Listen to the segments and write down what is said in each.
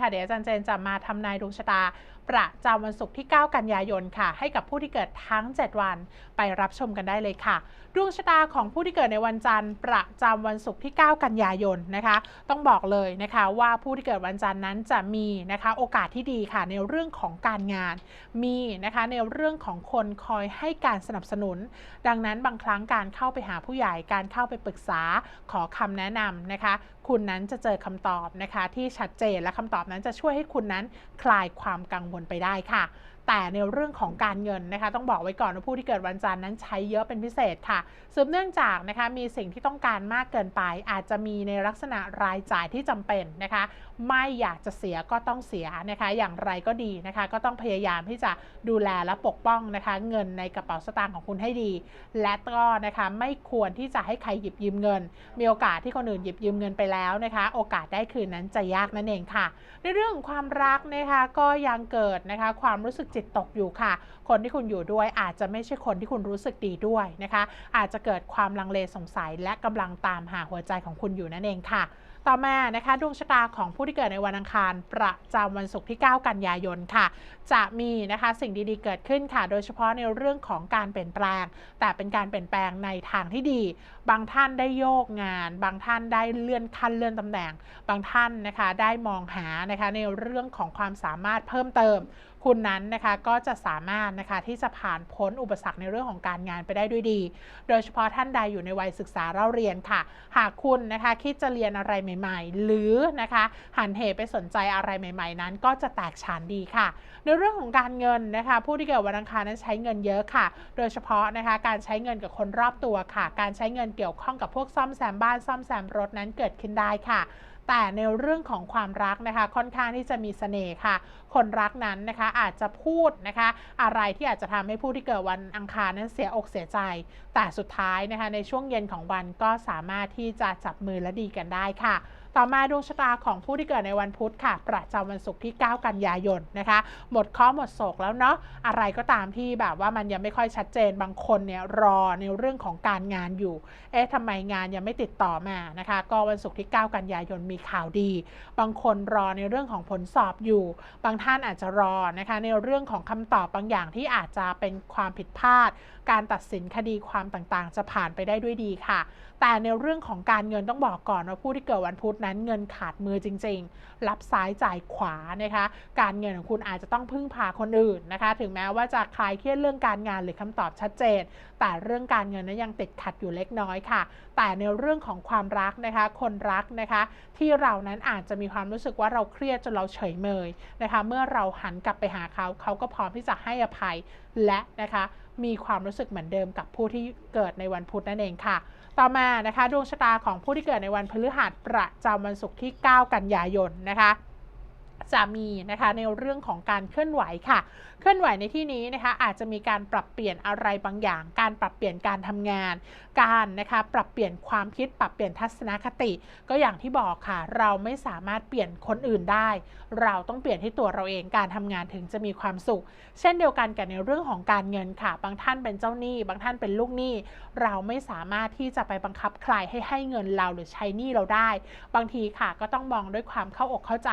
ค่ะ เดี๋ยวอาจารย์เจนจะมาทำนายดวงชะตา ประจำวันศุกร์ที่ 9 กันยายนค่ะ ให้กับผู้ที่เกิดทั้ง 7 วันไปรับชมกันได้เลยค่ะ ดวงชะตาของผู้ที่เกิดในวันจันทร์ ประจำวันศุกร์ที่ 9 กันยายนนะคะ ต้องบอกเลยนะคะว่าผู้ที่เกิดวันจันทร์นั้นจะมีนะคะโอกาสที่ดีค่ะในเรื่องของการงาน มีนะคะในเรื่องของคนคอยให้การสนับสนุน ดังนั้นบางครั้งการเข้าไปหาผู้ใหญ่การเข้าไปปรึกษาขอคำแนะนำนะคะ คุณนั้นจะเจอคำตอบนะคะที่ชัดเจนและคำตอบอบนั้นจะช่วยให้คุณนั้นคลายความกังวลไปได้ค่ะ แต่ในเรื่องของการเงินนะคะต้องบอกไว้ก่อนว่าผู้ที่เกิดวันจันทร์นั้นใช้เยอะเป็นพิเศษค่ะสืบเนื่องจากนะคะมีสิ่งที่ต้องการมากเกินไป อาจจะมีในลักษณะรายจ่ายที่จำเป็นนะคะ ไม่อยากจะเสียก็ต้องเสียนะคะ อย่างไรก็ดีนะคะ ก็ต้องพยายามที่จะดูแลและปกป้องนะคะ เงินในกระเป๋าสตางค์ของคุณให้ดี และก็นะคะไม่ควรที่จะให้ใครหยิบยืมเงิน มีโอกาสที่คนอื่นหยิบยืมเงินไปแล้วนะคะ โอกาสได้คืนนั้นจะยากนั่นเองค่ะ ในเรื่องของความรักนะคะก็ยังเกิดนะคะความรู้สึกจิตตกอยู่ค่ะ คนที่คุณอยู่ด้วยอาจจะไม่ใช่คนที่คุณรู้สึกดีด้วยนะคะ อาจจะเกิดความลังเลสงสัยและกำลังตามหาหัวใจของคุณอยู่นั่นเองค่ะ ต่อมานะคะดวงชะตาของผู้ที่เกิดในวันอังคาร ประจำวันศุกร์ที่ 9 กันยายนค่ะ จะมีนะคะสิ่งดีๆเกิดขึ้นค่ะ โดยเฉพาะในเรื่องของการเปลี่ยนแปลง แต่เป็นการเปลี่ยนแปลงในทางที่ดี บางท่านได้โยกงาน บางท่านได้เลื่อนขั้นเลื่อนตำแหน่ง บางท่านนะคะได้มองหานะคะในเรื่องของความสามารถเพิ่มเติม คุณนั้นนะคะก็จะสามารถนะคะที่จะผ่านพ้นอุปสรรคในเรื่องของการงานไปได้ด้วยดี โดยเฉพาะท่านใดอยู่ในวัยศึกษาเล่าเรียนค่ะ หากคุณนะคะคิดจะเรียนอะไรใหม่ ๆ หรือนะคะหันเหไปสนใจอะไรใหม่ ๆ นั้น ก็จะแตกฉานดีค่ะ ในเรื่องของการเงินนะคะผู้ที่เกิดวันอังคารนั้นใช้เงินเยอะค่ะ โดยเฉพาะนะคะการใช้เงินกับคนรอบตัวค่ะ การใช้เงินเกี่ยวข้องกับพวกซ่อมแซมบ้านซ่อมแซมรถนั้นเกิดขึ้นได้ค่ะ แต่ในเรื่องของความรักนะคะ ค่อนข้างที่จะมีเสน่ห์ค่ะ คนรักนั้นนะคะอาจจะพูดนะคะ อะไรที่อาจจะทำให้ผู้ที่เกิดวันอังคารนั้นเสียอกเสียใจ แต่สุดท้ายนะคะในช่วงเย็นของวันก็สามารถที่จะจับมือและดีกันได้ค่ะ ต่อมาดวงชะตาของผู้ที่เกิดในวันพุธค่ะ ประจำวันศุกร์ที่ 9 กันยายนนะคะ หมดข้อหมดโศกแล้วเนาะอะไรก็ตามที่แบบว่ามันยังไม่ค่อยชัดเจนบางคนเนี่ยรอในเรื่องของการงานอยู่ เอ๊ะทำไมงานยังไม่ติดต่อมานะคะ ก็วันศุกร์ที่ 9 กันยายนมีข่าวดี บางคนรอในเรื่องของผลสอบอยู่ บางท่านอาจจะรอนะคะ ในเรื่องของคำตอบบางอย่างที่อาจจะเป็นความผิดพลาด การตัดสินคดีความต่างๆ จะผ่านไปได้ด้วยดีค่ะแต่ในเรื่องของการเงินต้องบอกก่อนว่าผู้ที่เกิดวันพุธนั้นเงินขาดมือจริง ๆ รับซ้ายจ่ายขวานะคะ การเงินของคุณอาจจะต้องพึ่งพาคนอื่นนะคะ ถึงแม้ว่าจะคลายเครียดเรื่องการงานหรือคำตอบชัดเจน แต่เรื่องการเงินนั้นยังติดขัดอยู่เล็กน้อยค่ะ แต่ในเรื่องของความรักนะคะ คนรักนะคะ ที่เรานั้นอาจจะมีความรู้สึกว่าเราเครียดจนเราเฉยเมยนะคะ เมื่อเราหันกลับไปหาเขาเขาก็พร้อมที่จะให้อภัยและนะคะ มีความรู้สึกเหมือนเดิมกับผู้ที่เกิดในวันพุธนั่นเองค่ะ ต่อมานะคะดวงชะตาของผู้ที่เกิดในวันพฤหัสประจำวันศุกร์ที่ 9 กันยายนนะคะ จะมีนะคะในเรื่องของการเคลื่อนไหวค่ะ เคลื่อนไหวในที่นี้นะคะอาจจะมีการปรับเปลี่ยนอะไรบางอย่าง การปรับเปลี่ยนการทำงาน การนะคะปรับเปลี่ยนความคิดปรับเปลี่ยนทัศนคติ ก็อย่างที่บอกค่ะ เราไม่สามารถเปลี่ยนคนอื่นได้ เราต้องเปลี่ยนที่ตัวเราเองการทำงานถึงจะมีความสุข เช่นเดียวกันกับในเรื่องของการเงินค่ะ บางท่านเป็นเจ้าหนี้ บางท่านเป็นลูกหนี้ เราไม่สามารถที่จะไปบังคับใครให้ให้เงินเราหรือใช้หนี้เราได้ บางทีค่ะก็ต้องมองด้วยความเข้าอกเข้าใจ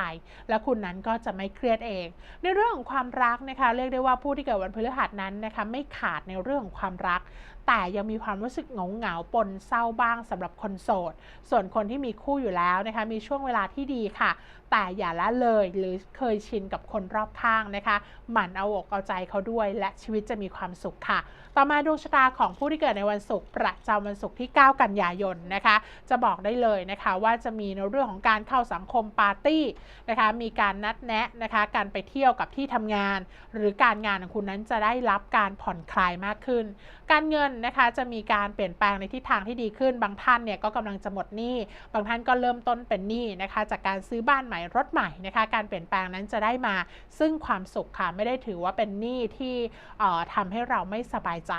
และคุณนั้นก็จะไม่เครียดเอง ในเรื่องของความรักนะคะ เรียกได้ว่าผู้ที่เกิดวันพฤหัสนั้นนะคะ ไม่ขาดในเรื่องของความรักแต่ยังมีความรู้สึกเหงาเหงาปนเศร้าบ้างสำหรับคนโสด ส่วนคนที่มีคู่อยู่แล้วนะคะมีช่วงเวลาที่ดีค่ะ แต่อย่าละเลยหรือเคยชินกับคนรอบข้างนะคะ หมั่นเอาอกเอาใจเขาด้วย และชีวิตจะมีความสุขค่ะ ต่อมาดวงชะตาของผู้ที่เกิดในวันศุกร์ประจำวันศุกร์ที่ 9 กันยายนนะคะ จะบอกได้เลยนะคะว่าจะมีในเรื่องของการเข้าสังคมปาร์ตี้นะคะมีการนัดแนะนะคะการไปเที่ยวกับที่ทำงาน หรือการงานของคุณนั้นจะได้รับการผ่อนคลายมากขึ้น การเงินนะคะจะมีการเปลี่ยนแปลงในทิศทางที่ดีขึ้น บางท่านเนี่ยก็กำลังจะหมดหนี้ บางท่านก็เริ่มต้นเป็นหนี้นะคะ จากการซื้อบ้านใหม่รถใหม่นะคะ การเปลี่ยนแปลงนั้นจะได้มา ซึ่งความสุขค่ะไม่ได้ถือว่าเป็นหนี้ที่เอ่อทำให้เราไม่สบายใจ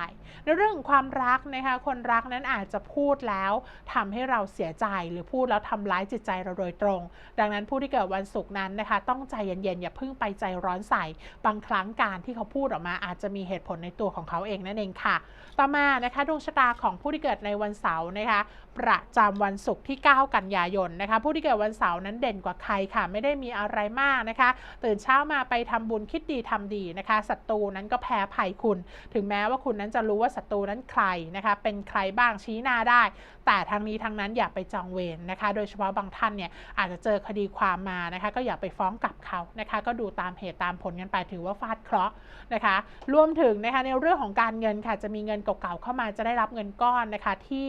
ในเรื่องความรักนะคะ คนรักนั้นอาจจะพูดแล้วทำให้เราเสียใจหรือพูดแล้วทำร้ายจิตใจเราโดยตรง ดังนั้นผู้ที่เกิดวันศุกร์นั้นนะคะ ต้องใจเย็นๆอย่าเพิ่งไปใจร้อนใส่ บางครั้งการที่เขาพูดออกมาอาจจะมีเหตุผลในตัวของเขาเองนั่นเองค่ะ ต่อมานะคะดวงชะตาของผู้ที่เกิดในวันเสาร์นะคะประจำวันศุกร์ที่ 9 กันยายนนะคะผู้ที่เกิดวันเสาร์นั้นเด่นกว่าใครค่ะ ไม่ได้มีอะไรมากนะคะ ตื่นเช้ามาไปทำบุญคิดดีทำดีนะคะศัตรูนั้นก็แพ้ภัยคุณ ถึงแม้ว่าคุณนั้นจะรู้ว่าศัตรูนั้นใครนะคะเป็นใครบ้างชี้หน้าได้ แต่ทั้งนี้ทั้งนั้นอย่าไปจองเวรนะคะ โดยเฉพาะบางท่านเนี่ยอาจจะเจอคดีความมานะคะ ก็อย่าไปฟ้องกลับเขานะคะ ก็ดูตามเหตุตามผลกันไปถือว่าฟาดเคราะห์นะคะ รวมถึงนะคะในเรื่องของการเงินค่ะจะมีเงินเก่าๆเข้ามาจะได้รับเงินก้อนนะคะที่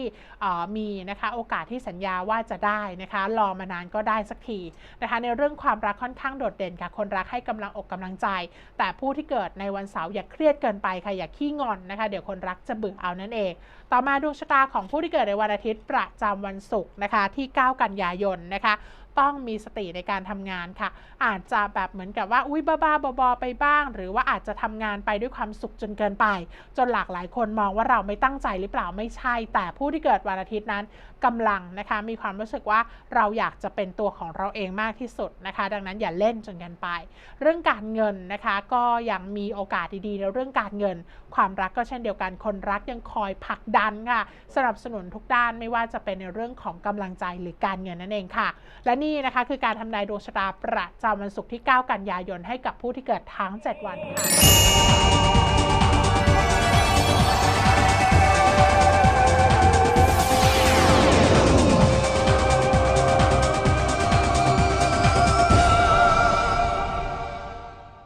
มีนะคะโอกาสที่สัญญาว่าจะได้นะคะรอมานานก็ได้สักทีนะคะในเรื่องความรักค่อนข้างโดดเด่นค่ะ คนรักให้กำลังอกกำลังใจ แต่ผู้ที่เกิดในวันเสาร์อย่าเครียดเกินไปค่ะอย่าขี้งอนนะคะ เดี๋ยวคนรักจะเบื่อเอานั่นเอง ต่อมาดวงชะตาของผู้ที่เกิดในวันอาทิตย์ประจำวันศุกร์นะคะที่ 9 กันยายนนะคะ ต้องมีสติในการทำงานค่ะ อาจจะแบบเหมือนกับว่าอุ้ยบ้าๆบอๆไปบ้าง หรือว่าอาจจะทำงานไปด้วยความสุขจนเกินไป จนหลากหลายคนมองว่าเราไม่ตั้งใจหรือเปล่าไม่ใช่ แต่ผู้ที่เกิดวันอาทิตย์นั้นกำลังนะคะมีความรู้สึกว่าเราอยากจะเป็นตัวของเราเองมากที่สุดนะคะ ดังนั้นอย่าเล่นจนเกินไป เรื่องการเงินนะคะ ก็ยังมีโอกาสดีๆในเรื่องการเงิน ความรักก็เช่นเดียวกันคนรักยังคอยผลักดันค่ะสนับสนุนทุกด้านไม่ว่าจะเป็นในเรื่องของกำลังใจหรือการเงินนั่นเองค่ะ และนี่นี่นะคะ คือการทำนายดวงชะตาประจำวันศุกร์ที่ 9 กันยายนให้กับผู้ที่เกิดทั้ง 7 วันค่ะ